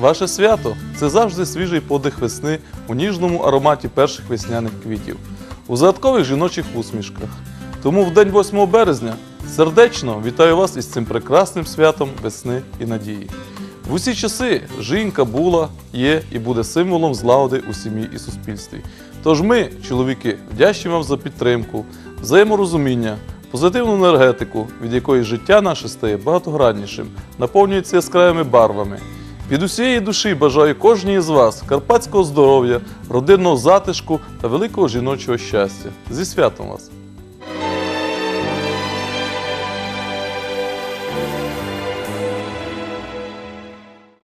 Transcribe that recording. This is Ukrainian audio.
Ваше свято це завжди свіжий подих весни у ніжному ароматі перших весняних квітів, у загадкових жіночих усмішках. Тому в день 8 березня сердечно вітаю вас із цим прекрасним святом весни і надії. В усі часи жінка була, є і буде символом злагоди у сім'ї і суспільстві. Тож ми, чоловіки, вдячні вам за підтримку, взаєморозуміння, позитивну енергетику, від якої життя наше стає багатограннішим, наповнюється яскравими барвами. Від усієї душі бажаю кожній з вас карпатського здоров'я, родинного затишку та великого жіночого щастя. Зі святом вас!